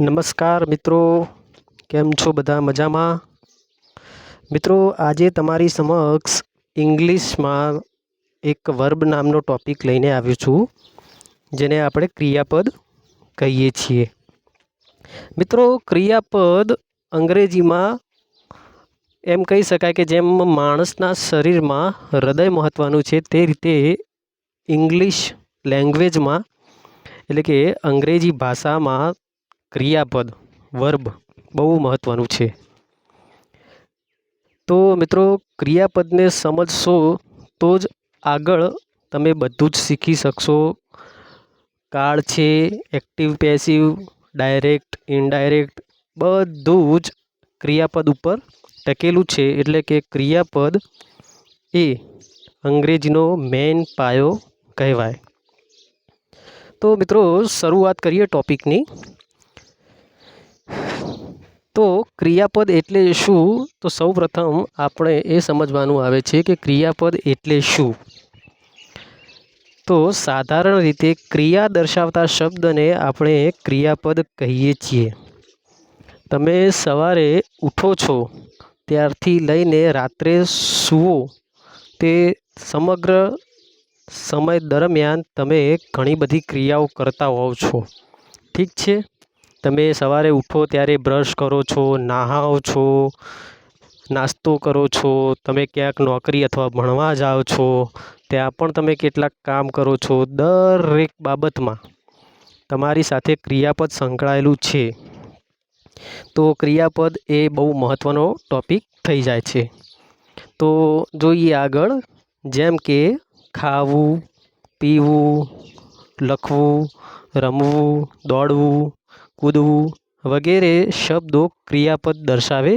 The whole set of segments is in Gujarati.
નમસ્કાર મિત્રો, કેમ છો બધા મજામાં? મિત્રો, આજે તમારી સમક્ષ ઇંગ્લિશમાં એક વર્બ નામનો ટૉપિક લઈને આવ્યો છું, જેને આપણે ક્રિયાપદ કહીએ છીએ. મિત્રો, ક્રિયાપદ અંગ્રેજીમાં એમ કહી શકાય કે જેમ માણસના શરીરમાં હૃદય મહત્ત્વનું છે, તે રીતે ઇંગ્લિશ લેંગ્વેજમાં, એટલે કે અંગ્રેજી ભાષામાં ક્રિયાપદ, વર્બ બહુ મહત્ત્વનું છે. તો મિત્રો, ક્રિયાપદને સમજશો તો જ આગળ તમે બધું જ શીખી શકશો. કાળ છે, એક્ટિવ, પેસિવ, ડાયરેક્ટ, ઇનડાયરેક્ટ, બધું જ ક્રિયાપદ ઉપર ટકેલું છે. એટલે કે ક્રિયાપદ એ અંગ્રેજીનો મેઇન પાયો કહેવાય. તો મિત્રો, શરૂઆત કરીએ ટોપિકની. તો ક્રિયાપદ એટલે શું? તો સૌપ્રથમ આપણે એ સમજવાનું આવે છે કે ક્રિયાપદ એટલે શું? તો સાધારણ રીતે ક્રિયા દર્શાવતા શબ્દને આપણે ક્રિયાપદ કહીએ છીએ. તમે સવારે ઉઠો છો, ત્યારથી લઈને રાત્રે સૂવો, તે સમગ્ર સમય દરમિયાન તમે ઘણી બધી ક્રિયાઓ કરતા હોવ છો. ઠીક છે? તમે સવારે ઉઠો ત્યારે બ્રશ કરો છો, નહાઓ છો, નાસ્તો કરો છો, તમે ક્યાંક નોકરી અથવા ભણવા જાઓ છો, ત્યાં પણ તમે કેટલાક કામ કરો છો, દરેક બાબતમાં તમારી સાથે ક્રિયાપદ સંકળાયેલું છે. તો ક્રિયાપદ એ બહુ મહત્ત્વનો ટોપિક થઈ જાય છે. તો જોઈએ આગળ, જેમ કે ખાવું, પીવું, લખવું, રમવું, દોડવું કૂદવું વગેરે શબ્દો ક્રિયાપદ દર્શાવે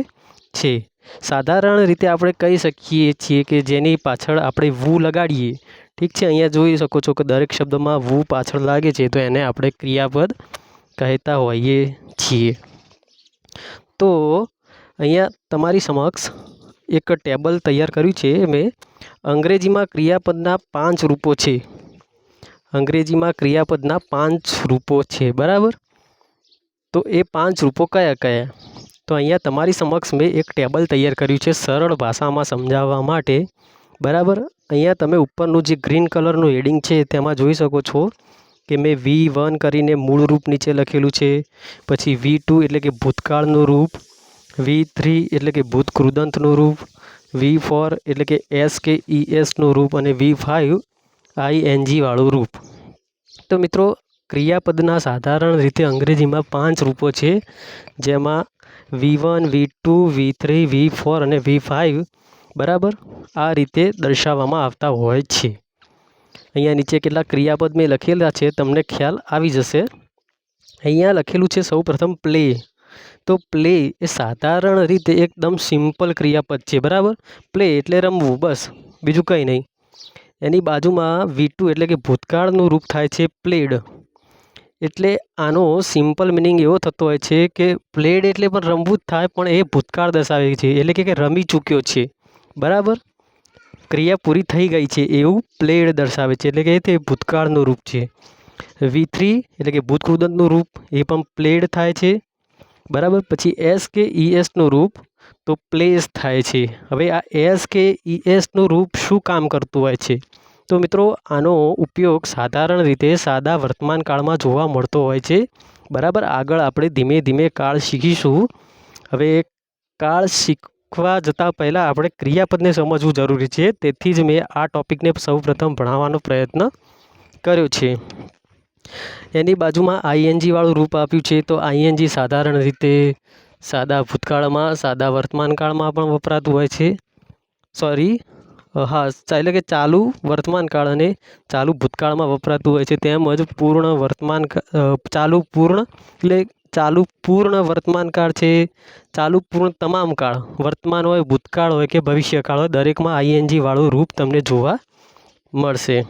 છે. સાધારણ રીતે આપણે કહી શકીએ છીએ કે જેની પાછળ આપણે વુ લગાડીએ. ઠીક છે, અહીંયા જોઈ શકો છો કે દરેક શબ્દમાં વુ પાછળ લાગે છે, તો એને આપણે ક્રિયાપદ કહેતા હોઈએ છીએ. તો અહીંયા તમારી સમક્ષ એક ટેબલ તૈયાર કર્યું છે, મેં અંગ્રેજીમાં ક્રિયાપદના પાંચ રૂપો છે. અંગ્રેજીમાં ક્રિયાપદના પાંચ રૂપો છે, બરાબર? તો એ પાંચ રૂપો કયા કયા? તો અહીંયા તમારી સમક્ષ મેં એક ટેબલ તૈયાર કર્યું છે સરળ ભાષામાં સમજાવવા માટે. બરાબર? અહીંયા તમે ઉપરનું જે ગ્રીન કલરનું હેડિંગ છે તેમાં જોઈ શકો છો કે મેં વી વન કરીને મૂળ રૂપ નીચે લખેલું છે. પછી વી ટુ એટલે કે ભૂતકાળનું રૂપ. વી થ્રી એટલે કે ભૂત કૃદંતનું રૂપ. વી ફોર એટલે કે એસ કે ઈ એસનું રૂપ અને વી ફાઇવ આઈ એનજીવાળું રૂપ. તો મિત્રો ક્રિયાપદના સાધારણ રીતે અંગ્રેજીમાં પાંચ રૂપો છે. જેમાં V one V two V three V four અને વી ફાઇવ બરાબર આ રીતે દર્શાવવામાં આવતા હોય છે. અહીંયા નીચે કેટલાક ક્રિયાપદ મેં લખેલા છે, તમને ખ્યાલ આવી જશે. અહીંયા લખેલું છે સૌ પ્રથમ પ્લે. તો પ્લે એ સાધારણ રીતે એકદમ સિમ્પલ ક્રિયાપદ છે, બરાબર? પ્લે એટલે રમવું, બસ. બીજું કંઈ નહીં. એની બાજુમાં વી ટુ એટલે કે ભૂતકાળનું રૂપ થાય છે, પ્લેડ. એટલે આનો સિમ્પલ મિનિંગ એવો થતો હોય છે કે પ્લેડ એટલે પણ રમવું જ થાય, પણ એ ભૂતકાળ દર્શાવે છે. એટલે કે રમી ચૂક્યો છે. બરાબર? ક્રિયા પૂરી થઈ ગઈ છે એવું પ્લેડ દર્શાવે છે. એટલે કે તે ભૂતકાળનું રૂપ છે. વી થ્રી એટલે કે ભૂતકૃદંતનું રૂપ, એ પણ પ્લેડ થાય છે. બરાબર? પછી એસ કે ઈ એસનું રૂપ, તો પ્લેસ થાય છે. હવે આ એસ કે ઈ એસનું રૂપ શું કામ કરતું હોય છે? તો મિત્રો, આનો ઉપયોગ સાધારણ રીતે સાદા વર્તમાન કાળમાં જોવા મળતો હોય છે. બરાબર, આગળ આપણે ધીમે ધીમે કાળ શીખીશું. હવે કાળ શીખવા જતાં પહેલાં આપણે ક્રિયાપદને સમજવું જરૂરી છે. તેથી જ મેં આ ટૉપિકને સૌપ્રથમ ભણાવવાનો પ્રયત્ન કર્યો છે. એની બાજુમાં આઈએનજીવાળું રૂપ આપ્યું છે. તો આઈએનજી સાધારણ રીતે સાદા ભૂતકાળમાં, સાદા વર્તમાન કાળમાં પણ વપરાતું હોય છે. સોરી હા એટલે કે ચાલુ વર્તમાન કાળ અને ચાલુ ભૂતકાળમાં વપરાતું હોય છે, તેમજ પૂર્ણ વર્તમાન ચાલુ પૂર્ણ, એટલે ચાલુ પૂર્ણ વર્તમાન કાળ છે, ચાલુ પૂર્ણ તમામ કાળ, વર્તમાન હોય, ભૂતકાળ હોય કે ભવિષ્યકાળ હોય, દરેકમાં આઈએનજી વાળું રૂપ તમને જોવા મળશે.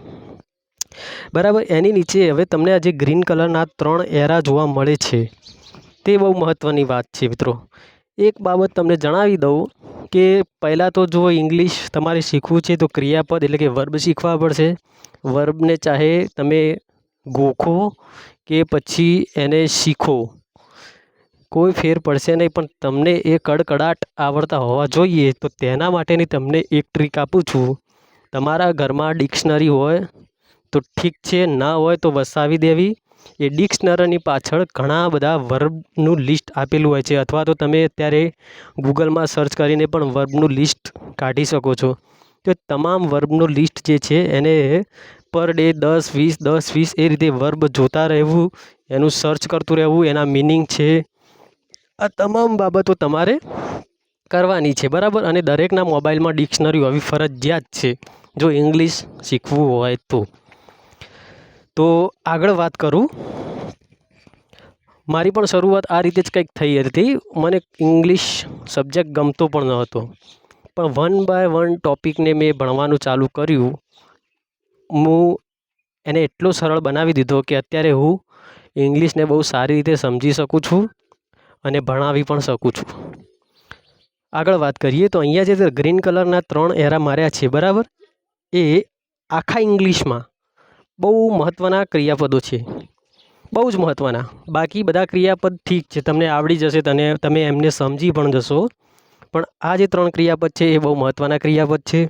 બરાબર, એની નીચે હવે તમને આ જે ગ્રીન કલરના ત્રણ એરા જોવા મળે છે. તે બહુ મહત્ત્વની વાત છે, મિત્રો. એક બાબત તમને જણાવી દઉં કે પહેલાં તો જો ઇંગ્લિશ તમારે શીખવું છે તો ક્રિયાપદ એટલે કે વર્બ શીખવા પડશે. વર્બને ચાહે તમે ગોખો કે પછી એને શીખો. કોઈ ફેર પડશે નહીં, પણ તમને એ કડકડાટ આવડતા હોવા જોઈએ તો તેના માટેની તમને એક ટ્રીક આપું છું. તમારા ઘરમાં ડિક્શનરી હોય તો ઠીક છે, ના હોય તો વસાવી દેવી. એ ડિક્શનરીની પાછળ ઘણા બધા વર્બનું લિસ્ટ આપેલું હોય છે અથવા તો તમે અત્યારે ગૂગલમાં સર્ચ કરીને પણ વર્બનું લિસ્ટ કાઢી શકો છો. તો તમામ વર્બનું લિસ્ટ જે છે એને પર ડે દસ, વીસ દસ, વીસ એ રીતે વર્બ જોતા રહેવું, એનું સર્ચ કરતું રહેવું, એના મિનિંગ છે, આ તમામ બાબતો તમારે કરવાની છે, બરાબર? અને દરેકના મોબાઈલમાં ડિક્શનરી હોવી ફરજિયાત છે. જો ઇંગ્લિશ શીખવું હોય તો. તો આગળ વાત કરું. મારી પણ શરૂઆત આ રીતે જ કંઈક થઈ હતી. મને ઇંગ્લિશ સબ્જેક્ટ ગમતો પણ ન હતો. પણ વન બાય વન ટૉપિકને મેં ભણવાનું ચાલુ કર્યું. હું એને એટલો સરળ બનાવી દીધો કે અત્યારે હું ઇંગ્લિશને બહુ સારી રીતે સમજી શકું છું અને ભણાવી પણ શકું છું. આગળ વાત કરીએ તો અહીંયા જે ગ્રીન કલરના ત્રણ એરા માર્યા છે, બરાબર? એ આખા ઇંગ્લિશમાં બહુ મહત્ત્વના ક્રિયાપદો છે. બહુ જ મહત્ત્વના બાકી બધા ક્રિયાપદ ઠીક છે. તમને આવડી જશે, તને તમે એમને સમજી પણ જશો. પણ આ જે ત્રણ ક્રિયાપદ છે, એ બહુ મહત્ત્વના ક્રિયાપદ છે.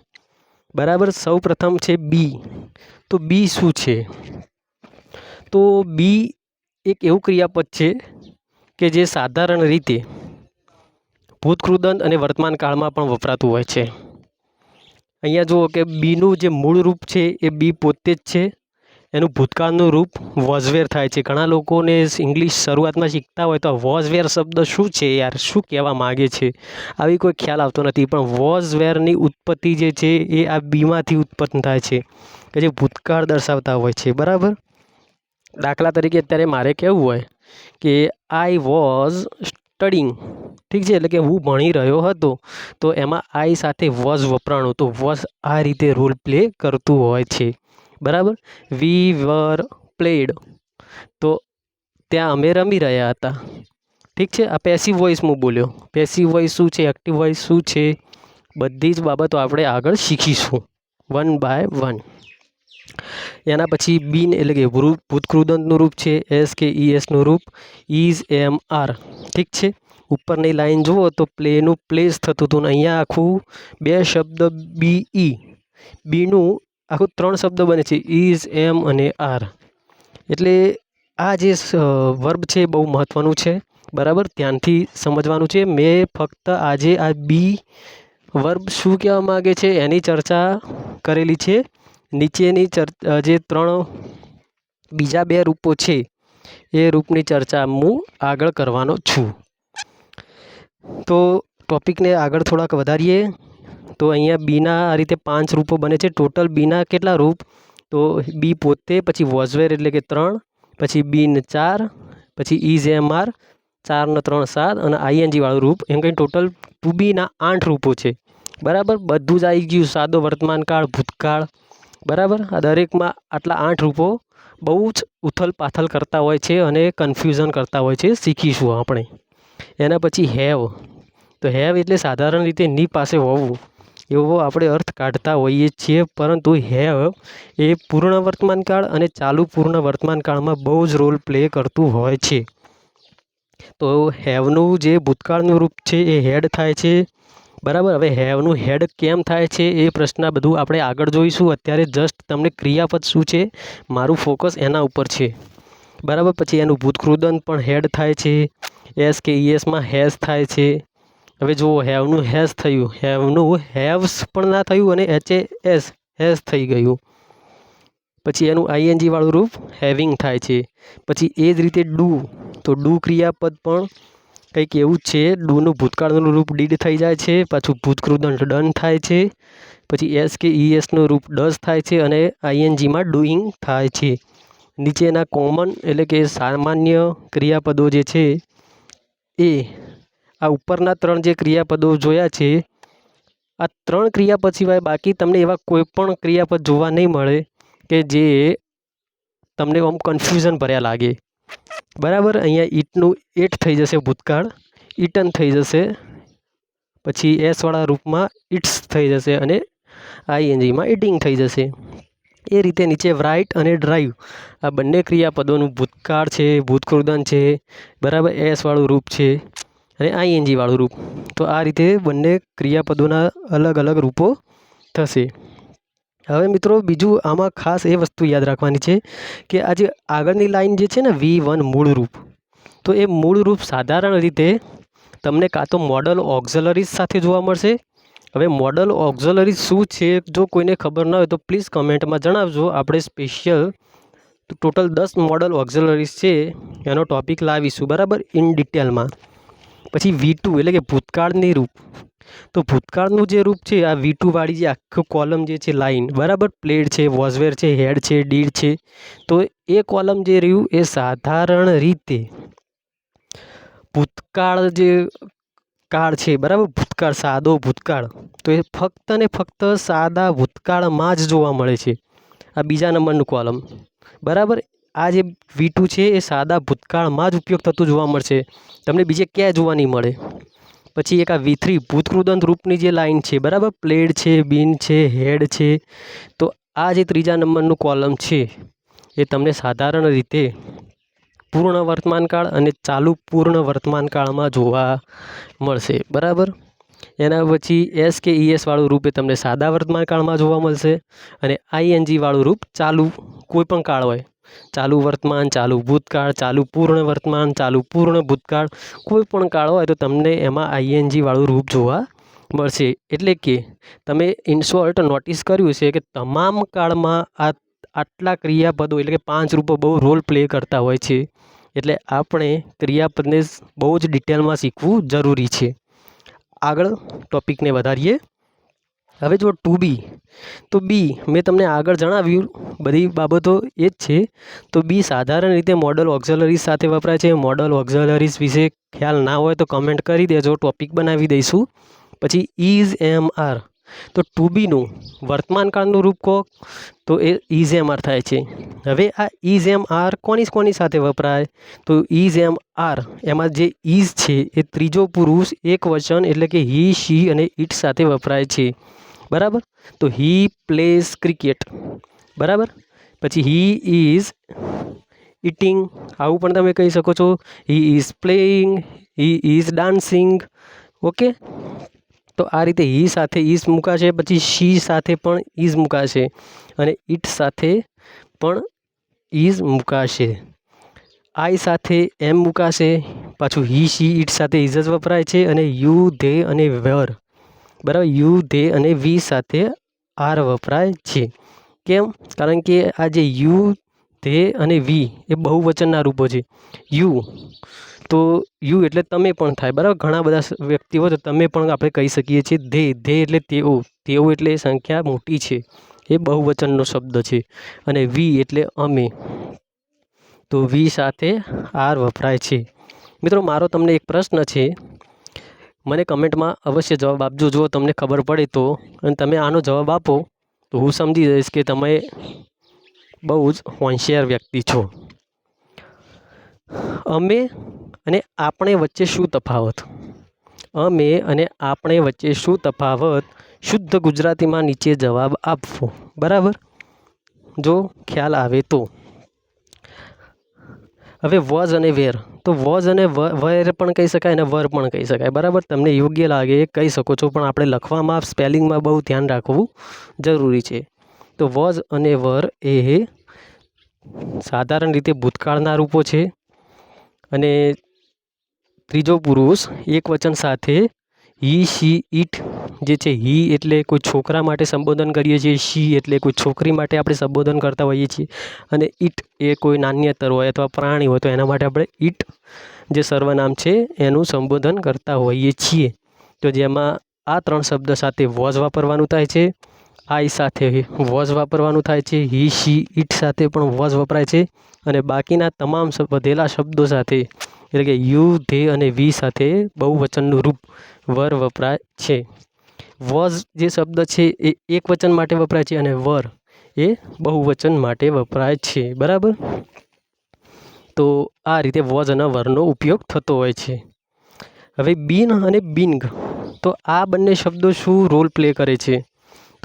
બરાબર? સૌ પ્રથમ છે બી તો બી શું છે? તો બી એક એવું ક્રિયાપદ છે કે જે સાધારણ રીતે ભૂતકૃદંત અને વર્તમાન કાળમાં પણ વપરાતું હોય છે. અહીંયા જુઓ કે બીનું જે મૂળ રૂપ છે, એ બી પોતે જ છે. એનું ભૂતકાળનું રૂપ વોઝવેર થાય છે. ઘણા લોકોને ઇંગ્લિશ શરૂઆતમાં શીખતા હોય તો વોઝવેર શબ્દ શું છે યાર? શું કહેવા માગે છે? આવી કોઈ ખ્યાલ આવતો નથી. પણ વોઝવેરની ઉત્પત્તિ જે છે એ આ બીમાંથી ઉત્પન્ન થાય છે કે જે ભૂતકાળ દર્શાવતા હોય છે. બરાબર? દાખલા તરીકે અત્યારે મારે કહેવું હોય કે આઈ વોઝ સ્ટડિંગ ઠીક છે? એટલે કે હું ભણી રહ્યો હતો. તો એમાં આઈ સાથે વોઝ વપરાણું. તો વોઝ આ રીતે રોલ પ્લે કરતું હોય છે. બરાબર? વી વર પ્લેડ તો ત્યાં અમે રમી રહ્યા હતા. ઠીક છે? આ પેસિવ વોઇસ હું બોલ્યો. પેસિવ વોઇસ શું છે? એક્ટિવ વોઇસ શું છે? બધી જ બાબતો આપણે આગળ શીખીશું. વન બાય વન એના પછી બીન એટલે કે ભૂતકૃદંતનું રૂપ છે. એસ કે ઈ એસનું રૂપ. ઇઝ એમ આર ઠીક છે? ઉપરની લાઈન જુઓ તો પ્લેનું પ્લેસ થતું હતું ને અહીંયા આખું બે શબ્દ બી ઈ બીનું આખું ત્રણ શબ્દ બને છે ઇઝ એમ અને આર. એટલે આ જે વર્બ છે બહુ મહત્ત્વનું છે, બરાબર? ધ્યાનથી સમજવાનું છે. મેં ફક્ત આજે આ બી વર્બ શું કહેવા માગે છે, એની ચર્ચા કરેલી છે. નીચેની જે ત્રણ બીજા બે રૂપો છે, એ રૂપની ચર્ચા હું આગળ કરવાનો છું. તો ટોપિકને આગળ થોડાક વધારીએ. તો અહીંયા બીના આ રીતે પાંચ રૂપો બને છે. ટોટલ બીના કેટલા રૂપ? તો બી પોતે, પછી વોઝવેર એટલે કે ત્રણ, પછી બીન ચાર, પછી ઇઝ એમ આર ચારનો ત્રણ સાત અને આઈએનજીવાળું રૂપ. એમ કંઈ ટોટલ ટુ બીના આઠ રૂપો છે. બરાબર? બધું જ આવી ગયું. સાદો વર્તમાનકાળ ભૂતકાળ. બરાબર? આ દરેકમાં આટલા આઠ રૂપો બહુ જ ઉથલ પાથલ કરતા હોય છે અને કન્ફ્યુઝન કરતા હોય છે. શીખીશું આપણે. એના પછી હેવ તો હેવ એટલે સાધારણ રીતે ની પાસે હોવું. એવો આપણે અર્થ કાઢતા હોઈએ છીએ, પરંતુ હેવ એ પૂર્ણ વર્તમાનકાળ અને ચાલુ પૂર્ણ વર્તમાનકાળમાં બહુ જ રોલ પ્લે કરતું હોય છે. તો હેવનું જે ભૂતકાળનું રૂપ છે, એ હેડ થાય છે. બરાબર? હવે હેવનું હેડ કેમ થાય છે, એ પ્રશ્ન બધું આપણે આગળ જોઈશું. અત્યારે જસ્ટ તમને ક્રિયાપદ શું છે, મારું ફોકસ એના ઉપર છે. બરાબર? પછી એનું ભૂતકૃદન પણ હેડ થાય છે. એસ કે ઈએસમાં હેસ થાય છે. હવે જુઓ, હેવનું હેઝ થયું. હેવનું હેવ્સ પણ ના થયું અને એચ એસ હેઝ થઈ ગયું. પછી એનું આઈએનજી વાળું રૂપ હેવિંગ થાય છે. પછી એ જ રીતે ડુ. તો ડુ ક્રિયાપદ પણ કંઈક એવું છે. ડુનું ભૂતકાળનું રૂપ ડીડ થઈ જાય છે. પાછું ભૂતકૃદંડ ડન થાય છે. પછી એસ કે ઈ એસનું રૂપ ડસ થાય છે અને આઈએનજીમાં ડુઈંગ થાય છે. નીચેના કોમન એટલે કે સામાન્ય ક્રિયાપદો જે છે એ આ ઉપરના ત્રણ જે ક્રિયાપદો જોયા છે, આ ત્રણ ક્રિયાપદ સિવાય બાકી તમને એવા કોઈપણ ક્રિયાપદ જોવા નહીં મળે કે જે તમને આમ કન્ફ્યુઝન ભર્યા લાગે. બરાબર? અહીંયા ઈટનું એટ થઈ જશે ભૂતકાળ, ઈટન થઈ જશે, પછી એસવાળા રૂપમાં ઇટ્સ થઈ જશે અને આઈએનજીમાં ઇટિંગ થઈ જશે. એ રીતે નીચે રાઇટ અને ડ્રાઈવ, આ બંને ક્રિયાપદોનું ભૂતકાળ છે, ભૂતકૃદન છે, બરાબર? એસવાળું રૂપ છે. અને આઈએનજીવાળું રૂપ. તો આ રીતે બંને ક્રિયાપદોના અલગ અલગ રૂપો થશે. હવે મિત્રો બીજું આમાં ખાસ એ વસ્તુ યાદ રાખવાની છે કે આ જે આગળની લાઈન જે છે ને વી વન મૂળ રૂપ, તો એ મૂળ રૂપ સાધારણ રીતે તમને કાં તો મોડલ ઓક્ઝલરીઝ સાથે જોવા મળશે. હવે મોડલ ઓક્ઝલરીઝ શું છે જો કોઈને ખબર ન હોય તો પ્લીઝ કમેન્ટમાં જણાવજો. આપણે સ્પેશિયલ ટોટલ દસ મોડલ ઓક્ઝલરીઝ છે, એનો ટોપિક લાવીશું, બરાબર? ઇન ડિટેલમાં પછી વી ટુ એટલે કે ભૂતકાળની રૂપ. તો ભૂતકાળનું જે રૂપ છે, આ વી ટુવાળી જે આખો કોલમ જે છે લાઈન બરાબર? પ્લેડ છે વોઝવેર છે હેડ છે ડીડ છે. તો એ કોલમ જે રહ્યું એ સાધારણ રીતે ભૂતકાળ જે કાળ છે, બરાબર? ભૂતકાળ, સાદો ભૂતકાળ. તો એ ફક્ત ને ફક્ત સાદા ભૂતકાળમાં જ જોવા મળે છે. આ બીજા નંબરનું કોલમ બરાબર? આ જે વી ટુ છે, એ સાદા ભૂતકાળમાં જ ઉપયોગ થતું જોવા મળશે. તમને બીજે ક્યાંય જોવા નહીં મળે. પછી એક આ વી થ્રી ભૂતકૃદંત રૂપની જે લાઈન છે, બરાબર? પ્લેડ છે, બીન છે, હેડ છે. તો આ જે ત્રીજા નંબરનું કોલમ છે, એ તમને સાધારણ રીતે પૂર્ણ વર્તમાનકાળ અને ચાલુ પૂર્ણ વર્તમાનકાળમાં જોવા મળશે. બરાબર? એના પછી એસ કે ઈએસ વાળું રૂપ એ તમને સાદા વર્તમાનકાળમાં જોવા મળશે અને આઈએનજી વાળું રૂપ ચાલુ કોઈ પણ કાળ હોય. ચાલુ વર્તમાન, ચાલુ ભૂતકાળ, ચાલુ પૂર્ણ વર્તમાન, ચાલુ પૂર્ણ ભૂતકાળ, કોઈ પણ કાળ હોય તો તમને એમાં આઈએનજીવાળું રૂપ જોવા મળશે. એટલે કે તમે ઇન્સોલ્ટ નોટિસ કર્યું છે કે તમામ કાળમાં આ આટલા ક્રિયાપદો એટલે કે પાંચ રૂપો બહુ રોલ પ્લે કરતા હોય છે. એટલે આપણે ક્રિયાપદને બહુ જ ડિટેલમાં શીખવું જરૂરી છે. આગળ ટોપિકને વધારીએ. હવે જો ટુ બી તો બી મેં તમને આગળ જણાવ્યું, બધી બાબતો એ જ છે. તો બી સાધારણ રીતે મોડલ ઓક્ઝલરીઝ સાથે વપરાય છે. મોડલ ઓક્ઝલરીઝ વિશે ખ્યાલ ના હોય તો કમેન્ટ કરી દેજો ટોપિક બનાવી દઈશું. પછી ઇઝ એમ આર તો ટુ બીનું વર્તમાનકાળનું રૂપ કહો, તો એ ઇઝ એમ આર થાય છે. હવે આ ઇઝ એમ આર કોની કોની સાથે વપરાય? તો ઇઝ એમ આર એમાં જે ઇઝ છે, એ ત્રીજો પુરુષ એક વચન એટલે કે હી શી અને ઇટ સાથે વપરાય છે. બરાબર? તો હી પ્લેસ ક્રિકેટ બરાબર? પછી હી ઇઝ ઇટિંગ આવું પણ તમે કહી શકો છો. He is playing he is dancing okay તો આ રીતે હી સાથે ઇઝ મૂકાશે, પછી શી સાથે પણ ઇઝ મૂકાશે અને ઇટ સાથે પણ ઇઝ મૂકાશે. આઈ સાથે એમ મૂકાશે, પાછું હી, શી ઇટ સાથે ઇઝ જ વપરાય છે અને યુ, ધે અને વર બરાબર? યુ, ધે અને વી સાથે આર વપરાય છે. કેમ? કારણ કે આ જે યુ ધે અને વી એ બહુવચનના રૂપો છે. યુ તો યુ એટલે તમે પણ થાય, બરાબર? ઘણા બધા વ્યક્તિઓ તો તમે પણ આપણે કહી શકીએ છીએ ધે ધે એટલે તેઓ તેઓ એટલે સંખ્યા મોટી છે. એ બહુવચનનો શબ્દ છે. અને વી એટલે અમે. તો વી સાથે આર વપરાય છે. મિત્રો, મારો તમને એક પ્રશ્ન છે. મને કમેન્ટમાં અવશ્ય જવાબ આપજો. જો તમને ખબર પડે તો, અને તમે આનો જવાબ આપો, તો હું સમજી જઈશ કે તમે બહુ જ હોશિયાર વ્યક્તિ છો. અમે અને આપણે વચ્ચે શું તફાવત? અમે અને આપણે વચ્ચે શું તફાવત? શુદ્ધ ગુજરાતીમાં નીચે જવાબ આપવો. બરાબર? જો ખ્યાલ આવે તો. હવે વોઝ અને વેર. તો વોઝ અને વેર પણ કહી શકાય અને વર પણ કહી શકાય. બરાબર? તમને યોગ્ય લાગે એ કહી શકો છો, પણ આપણે લખવામાં, સ્પેલિંગમાં બહુ ધ્યાન રાખવું જરૂરી છે. તો વોઝ અને વર એ સાધારણ રીતે ભૂતકાળના રૂપો છે. અને ત્રીજો પુરુષ એક વચન સાથે હી, શી ઇટ જે છે, હી એટલે કોઈ છોકરા માટે સંબોધન કરીએ છીએ, શી એટલે કોઈ છોકરી માટે આપણે સંબોધન કરતા હોઈએ છીએ. અને ઇટ એ કોઈ નાન્યતર હોય અથવા પ્રાણી હોય તો એના માટે આપણે ઇટ જે સર્વનામ છે એનું સંબોધન કરતા હોઈએ છીએ. તો જેમાં આ ત્રણ શબ્દ સાથે વોઝ વાપરવાનું થાય છે. આઈ સાથે વોઝ વાપરવાનું થાય છે, હી, શી ઇટ સાથે પણ વોઝ વપરાય છે અને બાકીના તમામ વધેલા શબ્દો સાથે એટલે કે યુ, ધે અને વી સાથે બહુવચનનું રૂપ વર વપરાય છે. વોઝ જે શબ્દ છે એ એક વચન માટે વપરાય છે અને વર એ બહુવચન માટે વપરાય છે. બરાબર? તો આ રીતે વોઝ અને વરનો ઉપયોગ થતો હોય છે. હવે બિન અને બિંગ. તો આ બંને શબ્દો શું રોલ પ્લે કરે છે?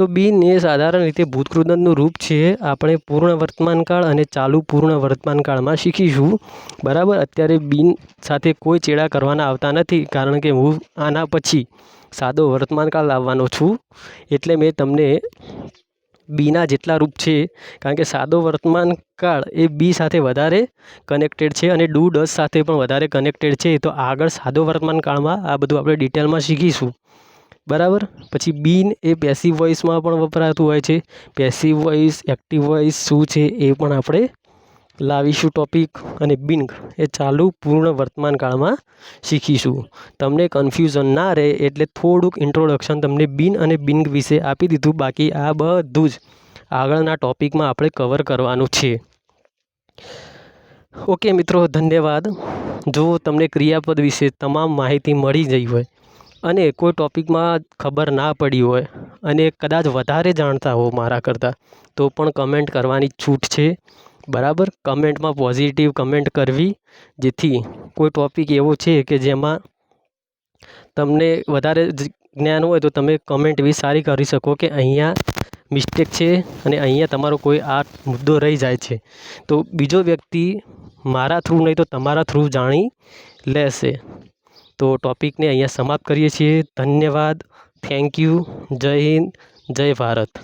તો બિન એ સાધારણ રીતે ભૂતકૃદનનું રૂપ છે. આપણે પૂર્ણ વર્તમાનકાળ અને ચાલુ પૂર્ણ વર્તમાનકાળમાં શીખીશું. બરાબર? અત્યારે બિન સાથે કોઈ ચેડા કરવાના આવતા નથી, કારણ કે હું આના પછી સાદો વર્તમાનકાળ લાવવાનો છું. એટલે મેં તમને બીના જેટલા રૂપ છે, કારણ કે સાદો વર્તમાનકાળ એ બી સાથે વધારે કનેક્ટેડ છે અને ડુ ડસ સાથે પણ વધારે કનેક્ટેડ છે. તો આગળ સાદો વર્તમાનકાળમાં આ બધું આપણે ડિટેલમાં શીખીશું. બરાબર? પછી બીન એ પેસિવ વોઇસમાં પણ વપરાતું હોય છે. પેસિવ વોઇસ એક્ટિવ વોઇસ શું છે એ પણ આપણે લાવીશું ટોપિક અને બિંગ એ ચાલુ પૂર્ણ વર્તમાન કાળમાં શીખીશું. તમને કન્ફ્યુઝન ના રહે એટલે થોડુંક ઇન્ટ્રોડક્શન તમને બિન અને બિંગ વિશે આપી દીધું. બાકી આ બધું જ આગળના ટોપિકમાં આપણે કવર કરવાનું છે. ઓકે મિત્રો, ધન્યવાદ. જો તમને ક્રિયાપદ વિશે તમામ માહિતી મળી ગઈ હોય અને કોઈ ટોપિકમાં ખબર ના પડી હોય અને કદાચ વધારે જાણતા હો મારા કરતાં, તો પણ કમેન્ટ કરવાની છૂટ છે. બરાબર? કમેન્ટમાં પોઝિટિવ કમેન્ટ કરવી, જેથી કોઈ ટોપિક એવો છે કે જેમાં તમને વધારે જ્ઞાન હોય તો તમે કમેન્ટ એવી સારી કરી શકો કે અહીંયા મિસ્ટેક છે અને અહીંયા તમારો કોઈ આ મુદ્દો રહી જાય છે. તો બીજો વ્યક્તિ મારા થ્રુ નહીં તો તમારા થ્રુ જાણી લેશે. તો ટોપિકને અહીંયા સમાપ્ત કરીએ છીએ. ધન્યવાદ. થેન્ક યુ જય હિન્દ. જય ભારત.